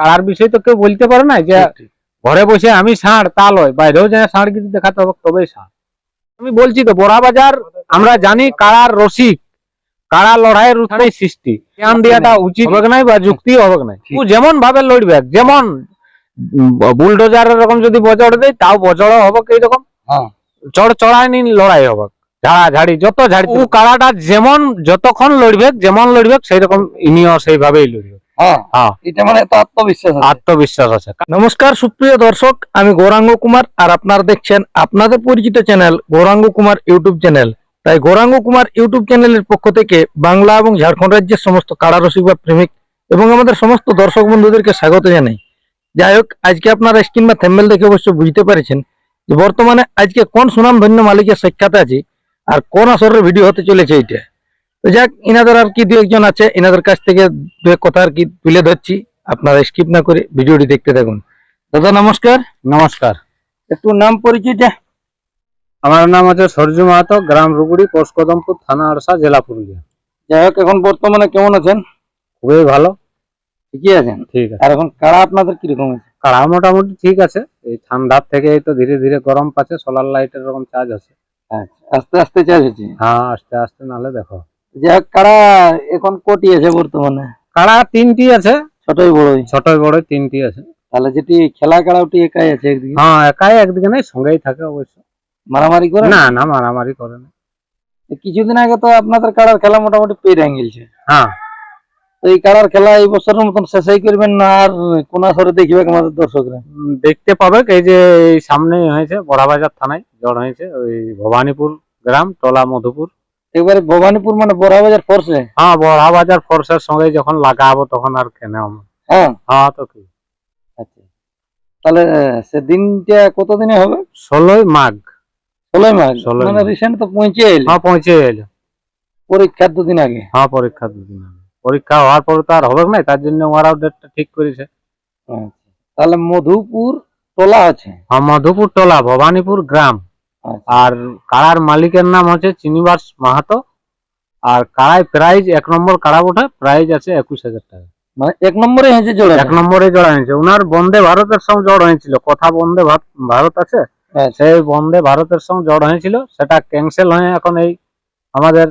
কারার বিষয় তো কেউ বলতে পারে না যে। ঘরে বসে আমি ষাঁড় তা লয়। বাইরেও যেন ষাঁড় কিছু দেখাতে হবে তবেই ষাঁড়। আমি বলছি তো বড়া বাজার আমরা জানি কারার রসিক কারা লড়াইয়ের উৎসাহী সৃষ্টি। জ্ঞান দেওয়াটা উচিত হবে নাই বা যুক্তি হবে নাই। যেমন ভাবে লড়বে যেমন বুলডোজার রকম যদি বজড় দেয় তাও বজড় হবে এইরকম হ্যাঁ। চড় চড়াইনি লড়াই হবে। ঝাড়া ঝাড়ি যত ঝাড়ি ও কারাটা যেমন যতক্ষণ লড়বে যেমন লড়বে সেই রকম ইনিও সেইভাবেই লড়বে। হ্যাঁ। হ্যাঁ। এটা মানে আত্মবিশ্বাস আছে। নমস্কার সুপ্রিয় দর্শক আমি গৌরাঙ্গ কুমার আর আপনারা দেখছেন আপনাদের পরিচিত channel Gouranga Kumar YouTube channel. তাই গৌরাঙ্গ কুমার ইউটিউব চ্যানেলের পক্ষ থেকে বাংলা এবং ঝাড়খণ্ড রাজ্যের সমস্ত কারারসিক বা প্রেমিক এবং আমাদের সমস্ত দর্শক বন্ধুদেরকে স্বাগত জানাই। যাই হোক আজকে আপনারা স্ক্রিন বা থ্যাম্বেল দেখে অবশ্য বুঝতে পেরেছেন যে বর্তমানে আজকে কোন সুনাম ধন্য মালিকের সাক্ষাতে আছে আর কোন আসরের ভিডিও হতে চলেছে এইটা। তো যাক ইনাদের আর কি দু একজন আছে ইনাদের কাছ থেকে দু এক কথা আর কি তুলে ধরছি। আপনারা স্কিপ না করে ভিডিওটি দেখতে থাকুন। দাদা নমস্কার। নমস্কার। একটু নাম পরিচয়টা আমার নাম আছে সরজু মাহাতো গ্রাম রুগুড়ি পোস্ট কদমপুর থানা আরসা জেলা পুরুলিয়া। যাই হোক এখন বর্তমানে কেমন আছেন? খুবই ভালো। ঠিকই আছেন? ঠিক আছে। আর এখন কাড়া আপনাদের কীরকম আছে? কাড়া মোটামুটি ঠিক আছে। এই ঠান্ডার থেকে এই তো ধীরে ধীরে গরম পাচ্ছে সোলার লাইটের এরকম চার্জ আছে। আচ্ছা আস্তে আস্তে চার্জ হচ্ছে। হ্যাঁ আস্তে আস্তে নাহলে দেখো। যাই হোক কাড়া এখন কোটি আছে বর্তমানে? কাড়া তিনটি আছে। ছোটই বড়ই। ছোট বড় তিনটি আছে। তাহলে যেটি খেলা কাড়া ওটি একাই আছে একদিকে? হ্যাঁ একাই একদিকে নাই সঙ্গেই থাকে অবশ্য। মারামারি করে? না না মারামারি করে না। কিছুদিন আগে তো আপনাদের কাড়ার খেলা মোটামুটি পেয়ে গেছে। হ্যাঁ। তো এই কাড়ার খেলা এই বছরের মতন শেষই করবেন না আর কোন আসরে দেখবে আমাদের দর্শকরা? দেখতে পাবে এই যে এই সামনেই হয়েছে বড়াবাজার থানায় জ্বর হয়েছে ওই ভবানীপুর গ্রাম টলা মধুপুর। একবারে ভবানীপুর মানে বড়াবাজার ফোর্সে হ্যাঁ বড়াবাজার ফোর্সের সঙ্গে যখন লাগাবো তখন আর কেন হ্যাঁ। হ্যাঁ তো কি? আচ্ছা। তাহলে আহ, সে দিনটা কতদিনে হবে? ষোলোই মাঘ। ষোলোই ষোলোই মানে মাঘ। রিসেন্ট তো পৌঁছে এলে। হ্যাঁ পৌঁছে এলো। পরীক্ষার দুদিন আগে? হ্যাঁ পরীক্ষা দুদিন আগে। পরীক্ষা হওয়ার পরে তো আর হবে না তার জন্য ওরাও ডেটটা ঠিক করেছে। আচ্ছা। তাহলে মধুপুর তোলা আছে? হ্যাঁ মধুপুর টলা ভবানীপুর গ্রাম। আর কাড়ার মালিকের নাম হচ্ছে চিনিবাস মাহাতো। আর কাড়ায় প্রাইজ এক নম্বর কাড়া ওঠে প্রাইজ আছে একুশ হাজার টাকা। মানে এক নম্বরে হয়েছে জোড়া এক নম্বরে জড়া হয়েছে ওনার বন্দে ভারতের সঙ্গে জড় হয়েছিল। কথা বন্দে ভারত আছে? আচ্ছা। সেই বন্দে ভারতের সঙ্গে জড় হয়েছিল। সেটা ক্যান্সেল হয়ে এখন এই আমাদের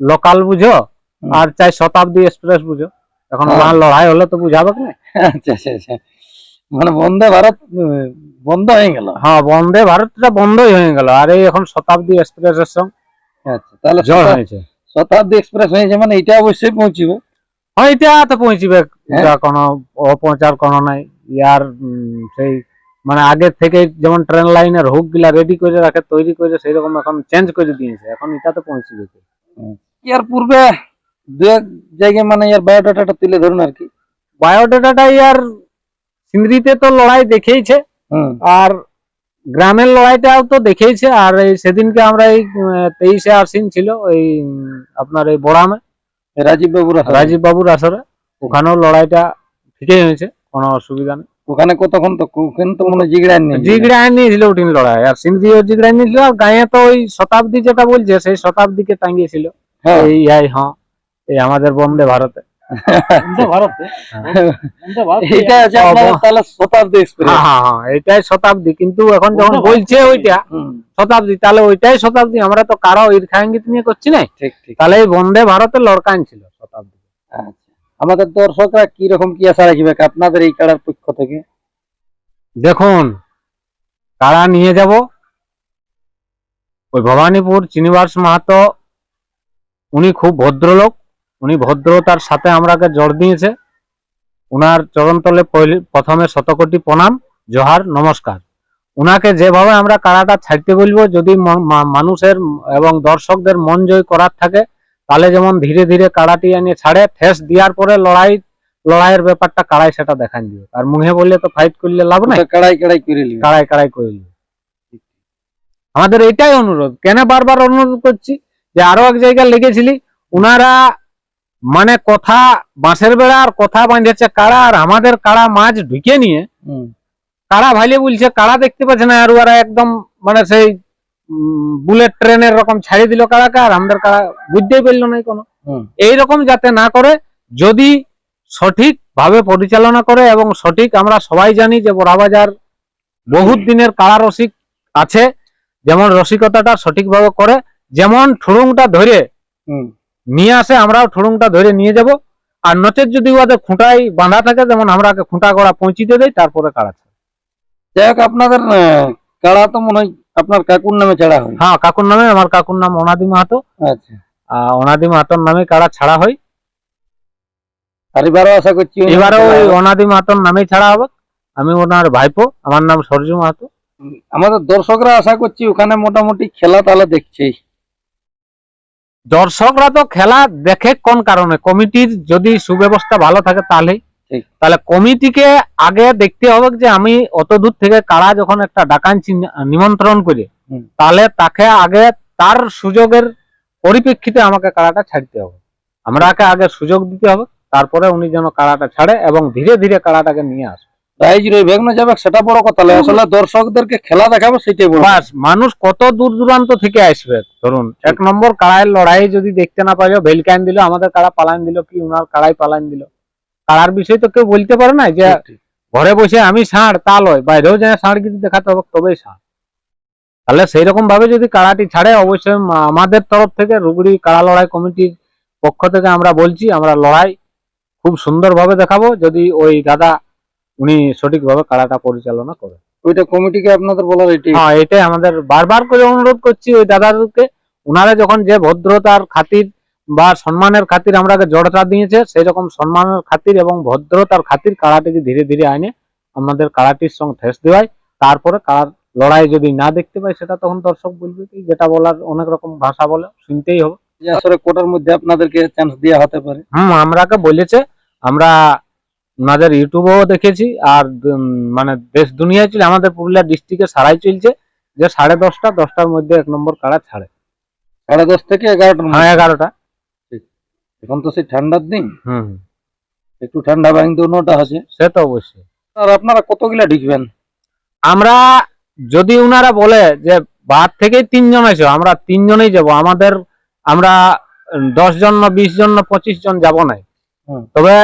লোকাল বুঝো? আর চাই শতাব্দী এক্সপ্রেস বুঝো? এখন হ্যাঁ। ওনার লড়াই হলে তো বুঝাবে না? আচ্ছা আচ্ছা আচ্ছা। মানে বন্দে ভারত বন্ধ হয়ে গেল। হ্যাঁ বন্দে ভারতটা বন্ধই হয়ে গেল। আর এই এখন শতাব্দী এক্সপ্রেসের সঙ্গে আচ্ছা তাহলে জড় হয়েছে। শতাব্দী এক্সপ্রেস হয়েছে মানে এটা অবশ্যই পৌঁছিবে? হ্যাঁ এটা তো পৌঁছিবে। হ্যাঁ। কোনো অপচার কোনো নাই। ইয়ার সেই মানে আগে থেকে যেমন ট্রেন লাইনের হুকগুলা রেডি করে রাখে তৈরি করে সেই রকম এখন চেঞ্জ করে দিয়েছে। এখন এটা তো পৌঁছিবে। এর পূর্বে দু এক জায়গায় মানে এর বায়োডাটাটা তুলে ধরুন আর কি। বায়োডাটাটা ইয়ার সিন্দ্রিতে তো লড়াই দেখেইছে। আর গ্রামের লড়াইটাও তো দেখেইছে। আর এই সেদিনকে আমরা এই তেইশে আশ্বিন ছিল ওই আপনার এই বড়ামে। রাজীব বাবুর রাজীব বাবুর আসরে। ওখানেও লড়াইটা ঠিকই হয়েছে কোনো অসুবিধা নেই। ওখানে কতক্ষণ তো ওখানে তো মনে জিগড়ায় নেই জিগড়ায় নিয়েছিল ওটিন লড়াই। আর সিন্ধিও জিগড়ায় নিয়েছিল আর গায়ে তো ওই শতাব্দী যেটা বলছে সেই শতাব্দীকে টাঙ্গিয়েছিল হ্যাঁ। এই হ্যাঁ এই আমাদের বন্দে ভারতে। এটা তাহলে শতাব্দী হ্যাঁ হ্যাঁ হ্যাঁ এটাই শতাব্দী। কিন্তু এখন যখন বলছে ওইটা শতাব্দী তাহলে ওইটাই শতাব্দী। আমরা তো কারও নিয়ে করছি না ঠিক ঠিক তাহলে এই বন্দে লড়কান ছিল শতাব্দী। আচ্ছা। আমাদের দর্শকরা কি রকম কি আশা রাখবে আপনাদের এই কাড়ার পক্ষ থেকে? দেখুন কারা নিয়ে যাব? ওই ভবানীপুর চিনিবাস মাহাতো উনি খুব ভদ্রলোক। উনি ভদ্রতার সাথে আমরাকে জোর দিয়েছে। উনার চরণতলে প্রথমে শতকোটি প্রণাম জোহার নমস্কার। উনাকে যেভাবে আমরা কারাটা ছাড়তে বলব যদি মানুষের এবং দর্শকদের মন জয় করার থাকে তাহলে যেমন ধীরে ধীরে কাড়াটি এনে ছাড়ে ঠেস দেওয়ার পরে লড়াই লড়াইয়ের ব্যাপারটা কাড়াই সেটা দেখান দিবে আর মুখে বললে তো ফাইট করলে লাভ নাই? ওটা কাড়াই কাড়াই করে কাড়াই কাড়াই করে। আমাদের এটাই অনুরোধ। কেন বারবার অনুরোধ করছি? যে আরও এক জায়গায় লেগেছিলি উনারা মানে কথা বাঁশের বেড়া আর কথা বাঁধেছে কাড়া আর আমাদের কাড়া মাছ ঢুকে নিয়ে। কাড়া ভাইলে বলছে কাড়া দেখতে পাচ্ছে না আর ওরা একদম মানে সেই বুলেট ট্রেনের রকম ছাড়ি দিল কাড়াকে আর আমাদের কাড়া বুঝতেই পারল না কোনো। এইরকম যাতে না করে যদি সঠিক ভাবে পরিচালনা করে এবং সঠিক আমরা সবাই জানি যে বড়াবাজার বহুত দিনের কারা রসিক আছে যেমন রসিকতাটা সঠিকভাবে করে যেমন ঠুড়ুংটা ধরে নিয়ে আসে আমরাও ঠুড়ুংটা ধরে নিয়ে যাব। আর নচেত যদি ওদের খুঁটাই বাঁধা থাকে যেমন আমরা খুঁটা গড়া পৌঁছিতে দেয় তারপরে কাড়া ছাড়ে। যাই হোক আপনাদের কাড়া তো মনে হয় আপনার কাকুর নামে ছাড়া হয়। হ্যাঁ কাকুর নামে আমার কাকুর নাম অনাদি মাহাতো। আচ্ছা। আর অনাদি মাহাতোর নামে কাড়া ছাড়া হয়। আর এবারও আশা করছি ওই অনাদি মাহাতোর ছাড়া হবে। আমি ওনার ভাইপো আমার নাম সরজু মাহাতো। আমাদের দর্শকরা আশা করছি ওখানে মোটামুটি খেলা তাহলে দেখছেই। দর্শকরা তো খেলা দেখে কোন কারণে? কমিটির যদি সুব্যবস্থা ভালো থাকে তাহলে তাহলে কমিটিকে আগে দেখতে হবে যে আমি অত দূর থেকে কারা যখন একটা ডাকানছি নিমন্ত্রণ করি। তাহলে তাকে আগে তার সুযোগের পরিপ্রেক্ষিতে আমাকে কারাটা ছাড়তে হবে। আমরাকে আগে সুযোগ দিতে হবে তারপরে উনি যেন কারাটা ছাড়ে এবং ধীরে ধীরে কারাটাকে নিয়ে আসে প্রাইজ রইবে না যাবে সেটা বড় কথা নয় আসলে দর্শকদেরকে খেলা দেখাবে সেটাই বড় বাস মানুষ কত দূর দূরান্ত থেকে আসবে? ধরুন এক নম্বর কাড়াইয়ের লড়াই যদি দেখতে না পারো ভেলকাইন দিল আমাদের কাড়া পালাইন দিল কি উনার কাড়াই পালাইন দিল? কাড়ার বিষয় তো কেউ বলতে পারে না যে। ঘরে বসে আমি ষাঁড় তা লয়। বাইরেও যায় ষাঁড় কিছু দেখাতে হবে তবেই ষাঁড়। তাহলে সেই রকম ভাবে যদি কাড়াটি ছাড়ে অবশ্যই আমাদের তরফ থেকে রুগড়ি কাড়া লড়াই কমিটির পক্ষ থেকে আমরা বলছি আমরা লড়াই খুব সুন্দরভাবে দেখাবো। যদি ওই দাদা উনি সঠিকভাবে কাড়াটা পরিচালনা করে ওইটা কমিটিকে আপনাদের বলার এটাই হ্যাঁ এটাই আমাদের বারবার করে অনুরোধ করছি ওই দাদাদেরকে। ওনারা যখন যে ভদ্রতার খাতির বা সম্মানের খাতির আমরাকে জড়তা দিয়েছে সেই রকম সম্মানের খাতির এবং ভদ্রতার খাতির কাড়াটিকে ধীরে ধীরে আইনে আমাদের কাড়াটির সঙ্গে ঠেস দেওয়ায় তারপরে কাড়ার লড়াই যদি না দেখতে পাই সেটা তখন দর্শক বলবে কি যেটা বলার অনেক রকম ভাষা বলে শুনতেই হবে। আসলে কোটার মধ্যে আপনাদেরকে চান্স দেওয়া হতে পারে। হুম আমরাকে বলেছে আমরা ওনাদের ইউটিউবেও দেখেছি আর মানে দেশ দুনিয়ায় চলে আমাদের পুরুলিয়া ডিস্ট্রিক্টে সারাই চলছে যে সাড়ে দশটা দশটার মধ্যে এক নম্বর কাড়া ছাড়ে। সাড়ে দশ থেকে এগারোটার মধ্যে। হ্যাঁ এগারোটা। এখন তো সেই ঠান্ডার দিন। হুম। একটু ঠান্ডা বাইন তো নটা আছে। সে তো অবশ্যই। আর আপনারা কতগুলা ঢুকবেন? আমরা যদি উনারা বলে যে বাদ থেকে তিনজন এসো আমরা তিনজনেই যাব। আমাদের আমরা দশ জন না বিশ জন না পঁচিশ জন যাব না হুম। তবে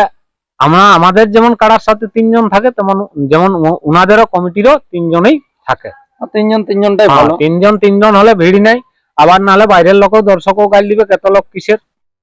আমরা আমাদের যেমন কারার সাথে তিনজন থাকে তেমন যেমন উনাদেরও কমিটিরও তিনজনেই থাকে। তিনজন তিনজনটাই হ্যাঁ, ভালো। তিনজন তিনজন হলে ভিড় নাই। আবার নাহলে বাইরের লোকও দর্শকও গাইল দিবে কত লোক কিসের?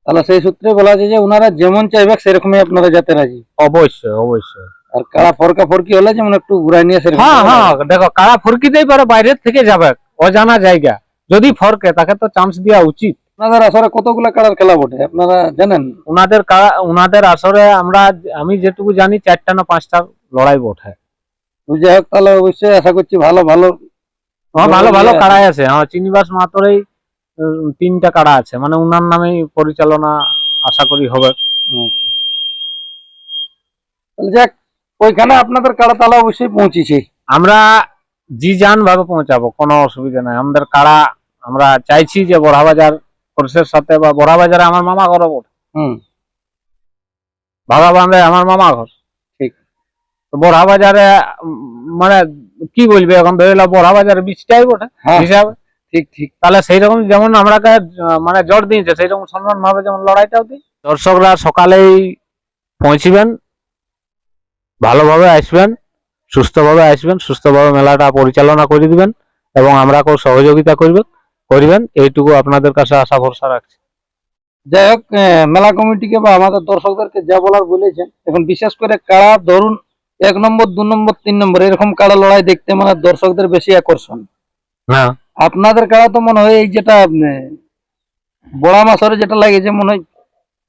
তাহলে সেই সূত্রে বলা যায় যে ওনারা যেমন চাইবে সেরকমই আপনারা যেতে রাজি। অবশ্যই অবশ্যই। আর কারা ফরকা ফরকি হলে যেমন একটু ঘুরাই নিয়ে সেরকম হ্যাঁ হ্যাঁ দেখো কারা ফরকিতেই পারে বাইরের থেকে যাবে অজানা জায়গা। যদি ফরকে তাকে তো চান্স দেওয়া উচিত। আপনাদের আসলে কতগুলা কারার খেলা বটে? আপনারা জানেন? উনাদের কারা- উনাদের আসরে আমরা আমি যেটুকু জানি চারটা না পাঁচটা লড়াই বটে যাই হোক তাহলে অবশ্যই আশা করছি ভালো ভালো হ্যাঁ ভালো ভালো কাড়াই আছে। হ্যাঁ চিনিবাস মাতরেই তিনটা কাড়া আছে। মানে উনার নামেই পরিচালনা আশা করি হবে। আচ্ছা। যাক ওইখানে আপনাদের কারা তাহলে অবশ্যই পৌঁছেছে। আমরা জি জান ভাবে পৌঁছাবো কোনো অসুবিধা নাই। আমাদের কাড়া আমরা চাইছি যে বড়াবাজার কোর্সের সাথে বা বড়াবাজারে আমার মামা ঘর বটে। হুম। ভাগা বান্ধে আমার মামা ঘর। ঠিক। তো বড়াবাজারে উম, মানে কি বলবে এখন ধরে নাও বড়াবাজারে বীজটাই বটে হ্যাঁ। হিসাবে। ঠিক ঠিক। তাহলে সেই রকম যেমন আমরাকে আহ, মানে জোর দিয়েছে সেই রকম সম্মান ভাবে যেমন লড়াইটাও দিই। দর্শকরা সকালেই পৌঁছিবেন ভালোভাবে আসবেন সুস্থভাবে আসবেন সুস্থভাবে মেলাটা পরিচালনা করে দিবেন এবং আমরা কেউ সহযোগিতা করবে করিবেন এইটুকু আপনাদের কাছে আশা ভরসা রাখছি। যাই হোক মেলা কমিটিকে বা আমাদের দর্শকদেরকে যা বলার বলেছেন এখন বিশেষ করে কারা ধরুন এক নম্বর দু নম্বর তিন নম্বর এরকম কারা লড়াই দেখতে মানে দর্শকদের বেশি আকর্ষণ। হ্যাঁ আপনাদের কারা তো মনে হয় এই যেটা বড়া মাসরে যেটা লাগে যে মনে হয়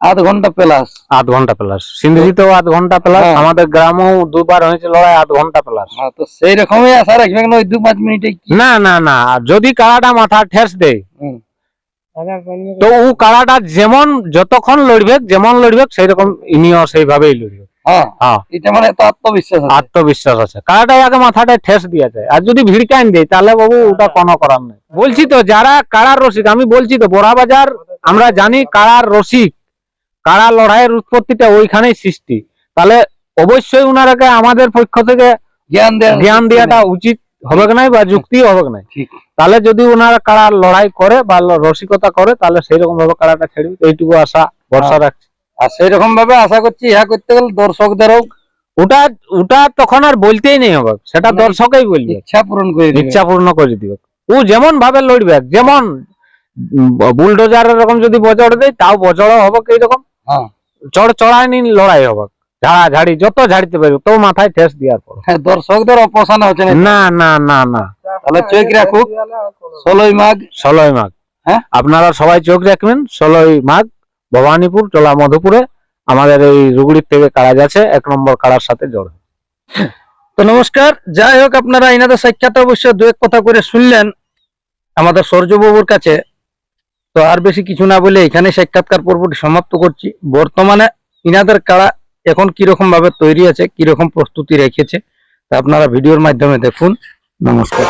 আধ ঘণ্টা প্লাস। আধ ঘণ্টা প্লাস। সিন্ধুজিতেও আধ ঘণ্টা প্লাস হ্যাঁ। আমাদের গ্রামেও দুবার হয়েছে লড়াই আধ ঘণ্টা প্লাস। হ্যাঁ তো সেই রকমই আশা রাখবেন ওই দু পাঁচ মিনিটে না না না যদি কাড়াটা মাথা ঠেস দেয় তো ও কাড়াটা যেমন যতক্ষণ লড়বে যেমন লড়বে সেই রকম ইনিও সেইভাবেই লড়বে। হ্যাঁ মানে আত্মবিশ্বাস আছে। আত্মবিশ্বাস আছে। কারাটাই আগে মাথাটা ঠেস দিয়ে যায়। আর যদি ভিড়কাইন দেয় তাহলে বাবু ওটা কোনো করার নেই। বলছি তো যারা কারার রসিক আমি বলছি তো বড়া বাজার আমরা জানি কারার রসিক। কারা লড়াইয়ের উৎপত্তিটা ওইখানেই সৃষ্টি। তাহলে অবশ্যই উনারাকে আমাদের পক্ষ থেকে জ্ঞান দেওয়া জ্ঞান দেওয়াটা উচিত হবে নাই বা যুক্তি হবে নাই? তাহলে যদি ওনারা কারা লড়াই করে বা রসিকতা করে তাহলে সেই রকম ভাবে কারাটা ছেড়বে এইটুকু আশা ভরসা। রাখছি। আর সেই রকম ভাবে আশা করছি ইহা করতে গেলে দর্শকদেরও ওটা ওটা তখন আর বলতেই নেই হবে। সেটা মানে দর্শকই বলবে। ইচ্ছা পূরণ করে। ইচ্ছা পূর্ণ করে দিবে। ও যেমন ভাবে লড়বে যেমন বুলডোজারের এরকম যদি বজড় দেয় তাও বজড়ও হবে কি রকম চড় চড়াই নি লড়াই হবে ঝাড়া ঝাড়ি যত ঝাড়িতে পারবে তো মাথায় ঠেস দেওয়ার পর হ্যাঁ দর্শকদের অপসান হচ্ছে না না না না। তাহলে চোখ রাখুক ষোলোই মাঘ। ষোলোই মাঘ। হ্যাঁ? আপনারা সবাই চোখ রাখবেন ষোলোই মাঘ ভবানীপুর টোলা মধুপুরে আমাদের এই রুগড়ির থেকে কারা যাচ্ছে এক নম্বর কারার সাথে জড় তো নমস্কার যাই হোক আপনারা এনাদের সাক্ষাৎ অবশ্য দু এক কথা করে শুনলেন। আমাদের সূর্যবাবুর কাছে তো আর বেশি কিছু না বলে এখানে সাক্ষাৎকার পর্বটি সমাপ্ত করছি। বর্তমানে ইনাদের কারা এখন কীরকম ভাবে তৈরি আছে, কীরকম প্রস্তুতি রেখেছে, তা আপনারা ভিডিওর মাধ্যমে দেখুন। নমস্কার।